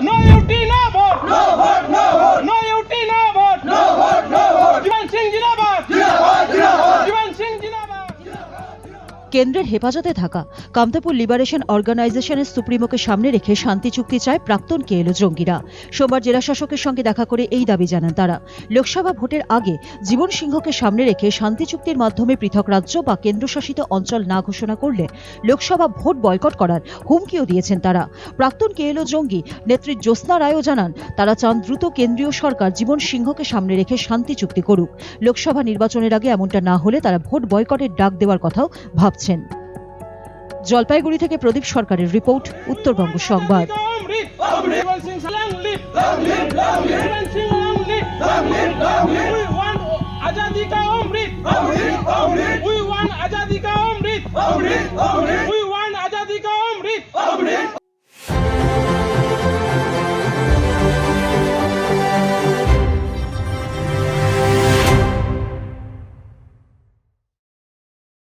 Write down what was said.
No, you did কেন্দ্রের হেফাজতে থাকা কামতাপুর লিবারেশন অর্গানাইজেশনের সুপ্রিমোকে সামনে রেখে শান্তি চুক্তি চায় প্রাক্তন কেএলও জঙ্গিরা। সোমবার জেলা শাসকের সঙ্গে দেখা করে এই দাবি জানান তারা। লোকসভা ভোটের আগে জীবন সিংহকে সামনে রেখে শান্তি চুক্তির মাধ্যমে পৃথক রাজ্য বা কেন্দ্রশাসিত অঞ্চল না ঘোষণা করলে লোকসভা ভোট বয়কট করার হুমকিও দিয়েছেন তারা। প্রাক্তন কেএলও জঙ্গি নেত্রী জ্যোৎস্না রায়ও জানান, তারা চান দ্রুত কেন্দ্রীয় সরকার জীবন সিংহকে সামনে রেখে শান্তি চুক্তি করুক। লোকসভা নির্বাচনের আগে এমনটা না হলে তারা ভোট বয়কটের ডাক দেওয়ার কথাও ভাবছেন জলপাইগুড়ি থেকে প্রদীপ সরকারের রিপোর্ট উত্তরবঙ্গ সংবাদ